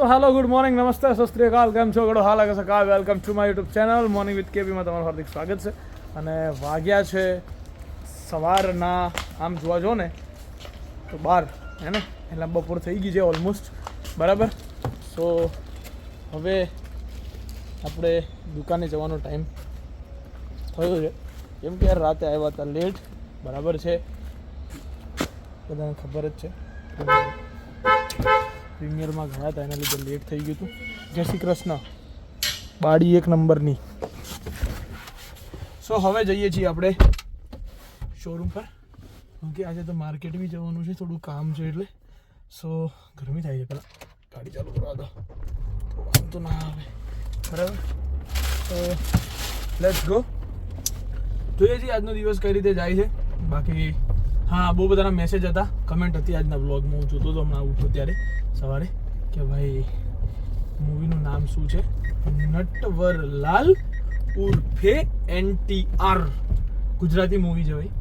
સો hello good morning નમસ્તે સસ્ત્રીકાલ કેમ છો ગડો હાલ આગળ સકાળ welcome to my YouTube channel morning with કેબીમાં તમારું હાર્દિક સ્વાગત છે અને વાગ્યા છે સવારના આમ જોવા જો ને તો બાર હે ને એટલે બપોર થઈ ગઈ છે ઓલમોસ્ટ બરાબર સો હવે આપણે દુકાને જવાનો ટાઈમ થયો છે કેમ કે યાર રાતે આવ્યા હતા લેટ બરાબર છે બધાને ખબર જ છે પ્રીમિયરમાં ગયા હતા એના લીધે લેટ થઈ ગયું હતું જય શ્રી કૃષ્ણ બાડી એક નંબરની સો હવે જઈએ છીએ આપણે શોરૂમ પર ઓકે આજે તો માર્કેટ બી જવાનું છે થોડું કામ છે એટલે સો ગરમી થાય છે પહેલાં ગાડી ચાલુ કરવા દો તો વાંધો ના આવે। બરાબર? તો લેટ્સ ગો જોઈએ છીએ આજનો દિવસ કઈ રીતે જાય છે. બાકી હા, બહુ બધાના મેસેજ હતા કમેન્ટ હતી આજના બ્લોગમાં હું જોતો હતો હમણાં ઉઠ્યો ત્યારે, સવારે, કે ભાઈ મૂવીનું નામ શું છે? નટવરલાલ ઉર્ફે એનટીઆર ગુજરાતી મૂવી છે ભાઈ.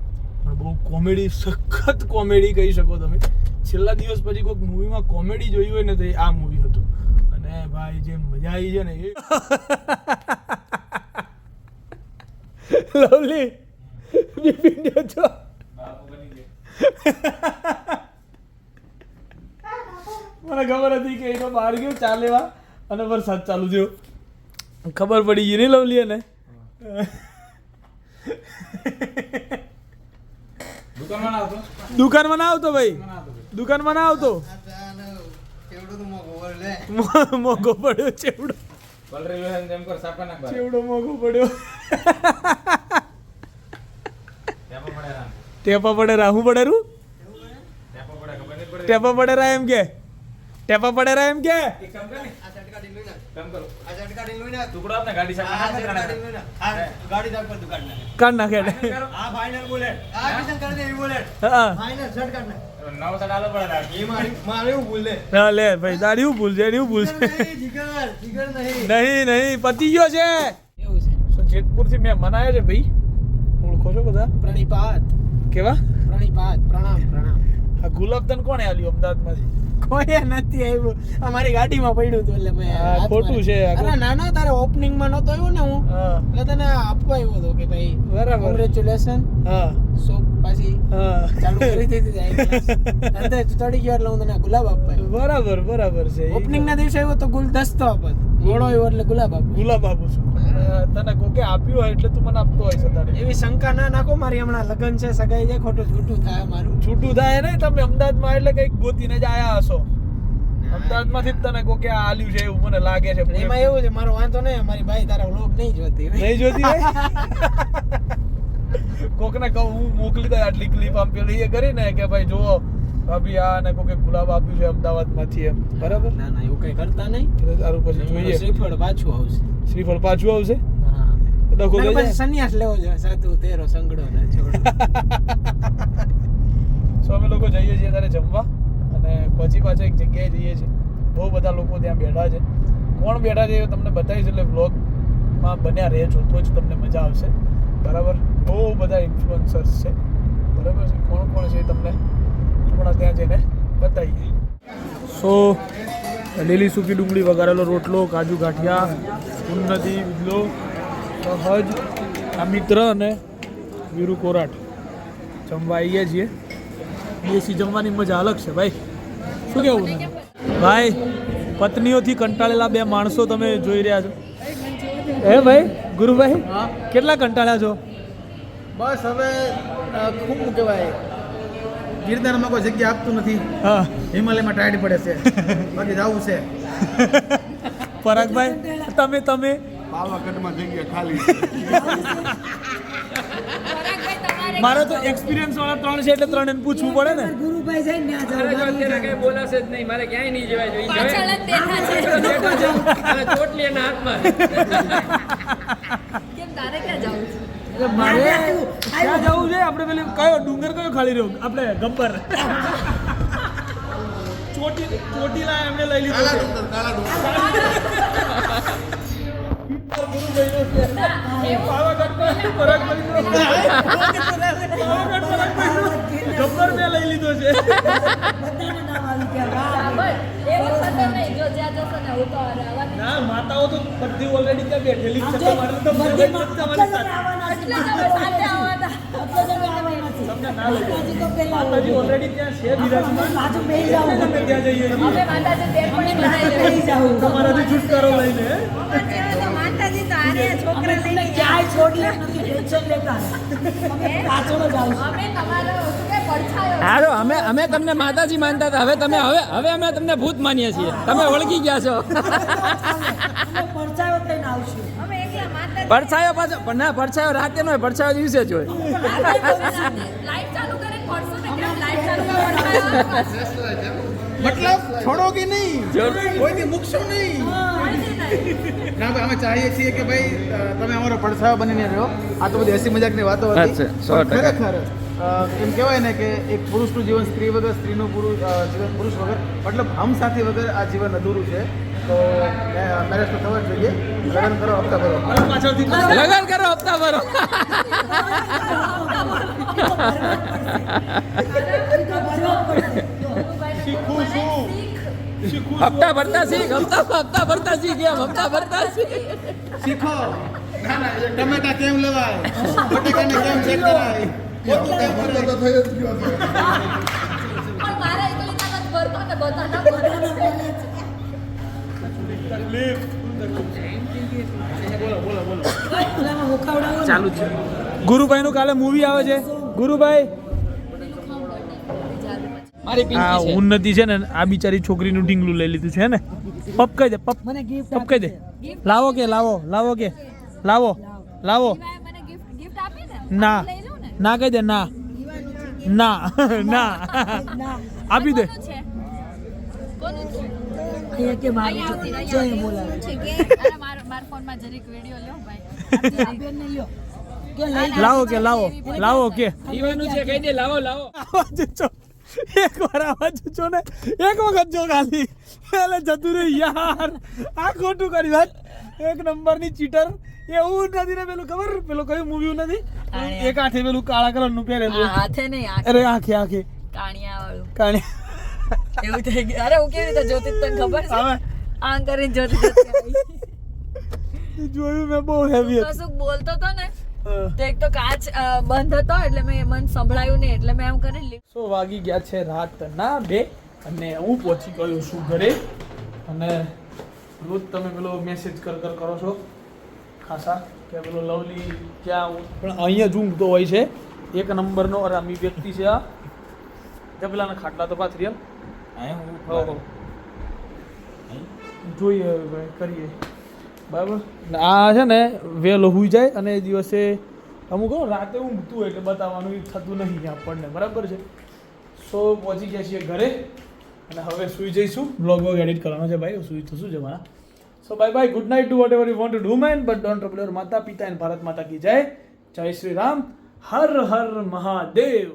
પણ બહુ કોમેડી સખત કોમેડી કહી શકો તમે. છેલ્લા દિવસ પછી કોઈક મૂવીમાં કોમેડી જોઈ હોય ને તો આ મૂવી હતું. અને ભાઈ, જે મજા આવી છે ને એ લવલી બિપિન છો મને ખબર હતી કે એનો બહાર ગયો ચા લેવા અને વરસાદ ચાલુ થયો. ખબર પડી ગઈ નહીં લવલી ને દુકાનમાં ના આવતો દુકાનમાં ના આવતો ભાઈ. દુકાનમાં ના આવતો. મોગો પડ્યો ચેવડો. ચેવડો મોંઘો પડ્યો. ટેપા પડે રાહું પડે રૂ ટેપો પડે ખબર નહીં પડે ટેપા પડે રા એમ કે? ટેપા પડે રા એમ કે? એક કામ કર ને. કામ કરો. ટુકડો આપને ગાડી સાપા નાખ. ને કાઢ નાખે ને. હા નવ સડ આલો પડે રામ હા લે ભાઈ તારી શું ભૂલ છે એની શું ભૂલ છે. નહીં નહીં. પતી ગયો છે. એવું છે. સો જેતપુરથી મેં મનાયો છે ભાઈ? ઓળખો છો બધા? પ્રણીપાત. કેવા? પ્રણીપાત પ્રણામ પ્રણામ. આ ગુલાબદાન કોણે આલ્યું અમદાવાદમાંથી? કોઈએ નથી આવ્યું અમારી ગાડીમાં પડ્યું હતું એટલે મેં હા, ખોટું છે આ અરે ના ના તારે ઓપનિંગમાં નતો આવ્યો ને હું હા. એટલે તને આપવા આવ્યો હતો કે ભાઈ બરાબર. કોંગ્રેચ્યુલેશન હા. સો પાછી હા. ચાલુ કરી દીધી જાય અંદર ચડી ગયો એટલે હું તને ગુલાબ આપવા આવ્યો. બરાબર બરાબર છે ઓપનિંગના ઓપનિંગ ના દિવસે આવ્યો તો ગુલદસ્તો આપત. ઘોડો આવ્યો એટલે ગુલાબ આપો. ગુલાબ આપું છું. તને કોકે આપ્યું હોય એટલે તું મને આપતો હોય સતાડે એવી શંકા ના નાખો મારી હમણાં લગ્ન છે સગાઈ છે ખોટું છૂટું થાય મારું. છૂટું થાય નહીં તમે અમદાવાદમાં એટલે કંઈક ગોતીને જ આયા હશો. અમદાવાદમાંથી જ તને કોકે આ આલ્યું છે એવું મને લાગે છે એમાં એવું છે મારો વાંધો નહીં મારી ભાઈ તારા વ્લોગ નહીં જોતી નહીં જોતી? કોકને કહું હું મોકલી દઉં આટલી ક્લિપ આમ પેલી એ કરીને કે ભાઈ જુઓ ભાભી આ ને કોકે ગુલાબ આપ્યું છે અમદાવાદમાંથી એમ. બરાબર? ના ના એવું કઈ કરતા નહીં. તારું પછી જોઈએ. શ્રીફળ પાછું આવશે. શ્રીફળ પાછું આવશે? હા. ડખો થઈ જાય? સંન્યાસ લેવો જોઈએ સાધુ તેરો સંગડો ને છોડો. સો અમે લોકો જઈએ છીએ ત્યારે જમવા અને પછી પાછા એક જગ્યાએ જઈએ છીએ. બહુ બધા લોકો ત્યાં બેઠા છે. કોણ બેઠા છે એ તમને બતાવીશ એટલે વ્લોગમાં બન્યા રહેજો તો જ તમને મજા આવશે. બરાબર? બહુ બધા ઇન્ફ્લુઅન્સર્સ છે. બરાબર છે? કોણ કોણ છે તમને હમણાં ત્યાં જઈને બતાવીએ. સો લીલી સૂકી ડુંગળી વઘારેલો રોટલો કાજુ ગાંઠિયા ઉન્નતિ વિદલો સહજ આ મિત્ર અને વીરુ કોરાટ. જમવા આવીએ છીએ. દેશી જમવાની મજા અલગ છે ભાઈ. શું કેવું ભાઈ પત્નીઓથી કંટાળેલા બે માણસો તમે જોઈ રહ્યા છો. હે ભાઈ ગુરુભાઈ કેટલા કંટાળ્યા છો? બસ હવે ખૂબ કહેવાય. ગિરનારમાં કોઈ જગ્યા આપતું નથી. હા. હિમાલયમાં ટાઈડ પડે છે. બાકી જવું છે. પરાગભાઈ તમે તમે? પાવાગઢમાં જગ્યા ખાલી મારે તો એક્સપિરિયન્સ વાળા ત્રણ છે એટલે ત્રણ એમ પૂછવું પડે ને. ગુરુભાઈ જાય ને કઈ બોલાશે જ નહીં. મારે ક્યાંય નહીં જવાય. જોઈએ ચોટલી એના હાથમાં કેમ તારે ક્યાં જવું છે એટલે મારે ક્યાં જવું છે આપણે પેલી કયો ડુંગર કયો ખાલી રહ્યો? આપણે ગબ્બર. ચોટી ચોટીલા એમને લઈ લીધો કાલા ડુંગર છે. ડુંગર. પાવાગઢ. ગબ્બર મેં લઈ લીધો છે. ને માતાઓ તો બધી ઓલરેડી ત્યાં બેઠેલી છે આમ તો જો, મારે તો બધીમાં તમારી સાથે માતાજી તો પહેલા માતાજી આવું. ઓલરેડી ત્યાં છે બિરાજમાન પાછું બેસી જાઓ. તમે ત્યાં જઈએ છીએ. માતાજી બેનપણી બનાવી બેસી લેવી. જાઓ. તમારાથી છુટકારો લઈને માતાજી તો આને છોકરા લઈને નથી ટેન્શન લેતા પાછળ જ આવશું. હારો અમે અમે તમને માતાજી માનતા હતા. હવે તમે હવે હવે અમે તમને ભૂત માનીએ છીએ. તમે ઓળખી ગયા છો. અમે પડછાયો થઈને આવશું. અમે એકલા માતાજી. પડછાયો પાછો પણ ના પડછાયો રાતે નો હોય પડછાયો દિવસે જ હોય. લાઈટ ચાલુ લાઈટ ચાલુ મતલબ છોડો કે નહીં કોઈથી મૂકશો નહીં. ના તો અમે ચાહીએ છીએ કે ભાઈ તમે અમારો પડછાયો બનીને રહ્યો આ તો બધી હસી મજાકની વાતો હતી. ખરેખર એમ કહેવાય ને કે એક પુરુષનું જીવન સ્ત્રી વગર સ્ત્રીનું પુરુષ જીવન પુરુષ વગર મતલબ હમ સાથી વગર આ જીવન અધૂરું છે. તો મેરેજ તો થવા જોઈએ. લગ્ન કરો હપ્તા ભરો. લગન કરો હપ્તા ભરો. હપ્તા ભરતા શીખ હપ્તા હપ્તા ભરતા શીખ એમ હપ્તા ભરતા શીખ. શીખો. ના ના એ ટમેટા કેમ લેવાય? બટેકાને કેમ ચેક કરાય? પોતું કેમ ગયો પણ મારા એકલી તાકાત ભરતો ને બધાના ભરે. ચાલુ જ ગુરુભાઈ ગુરુભાઈનું કાલે મૂવી આવે છે. ગુરુભાઈ આ ઉન્નતિ છે ને આ બિચારી છોકરીનું ઢીંગલું લઈ લીધું છે ને? પપ કહી દે પપ મને ગિફ્ટ પપ કહી દે. લાવો કે લાવો લાવો કે લાવો લાવો. મને ગિફ્ટ ગિફ્ટ આપી ને? ના. લઈ લઉં ને? ના કહી દે ના. ના ના. આપી દે. લાવો કે લાવો લાવો કે. લાવો લાવો એક વાર આવાજ જો ને. એક વખત જો ખાલી. એટલે જતું રહ્યું. યાર આ ખોટું કર્યું. વાત એક નંબરની ચીટર એવું નથી ને પેલું ખબર? પેલું કયું મૂવી નથી? એક હાથે પેલું કાળા કલરનું પહેરેલું. હાથે નહીં આ અરે આખે આખે. કાણિયા વાળું કાણિયા. એવું થઈ ગયું. અરે હું કેવી રીતે જોતી તને ખબર છે? આમ કરીને જોતી જોયું મેં બહુ હેવી હતું. બોલતો હતો ને. તો એક તો કાચ બંધ હતો એટલે મેં મને સંભળાયું નહીં એટલે મેં એમ કરી લીધું સો વાગી ગયા છે રાતના બે અને હું પહોંચી ગયો છું ઘરે. અને રોજ તમે પેલો મેસેજ કર કર કરો છો. ખાસા કે પેલો લવલી ક્યાં હું? પણ અહીંયા જ ઊંઘતો હોય છે. એક નંબરનો અરામી વ્યક્તિ છે આ. જબલાના ખાટલા તો પાથ રિયલ જોઈએ હવે ભાઈ કરીએ. બરાબર? આ છે ને વહેલો હોઈ જાય અને એ દિવસે અમુક રાતે ઊંઘતું એટલે બતાવવાનું એ થતું નથી આપણને, બરાબર છે? સો પહોંચી ગયા છીએ ઘરે અને હવે સુઈ જઈશું. બ્લોગ વોગ એડિટ કરવાનો છે ભાઈ, સુઈ તો છે મારા? So bye bye good night to whatever you want to do man but don't trouble your માતા પિતા એન્ડ ભારત માતા કી જય. જય શ્રી રામ, હર હર મહાદેવ.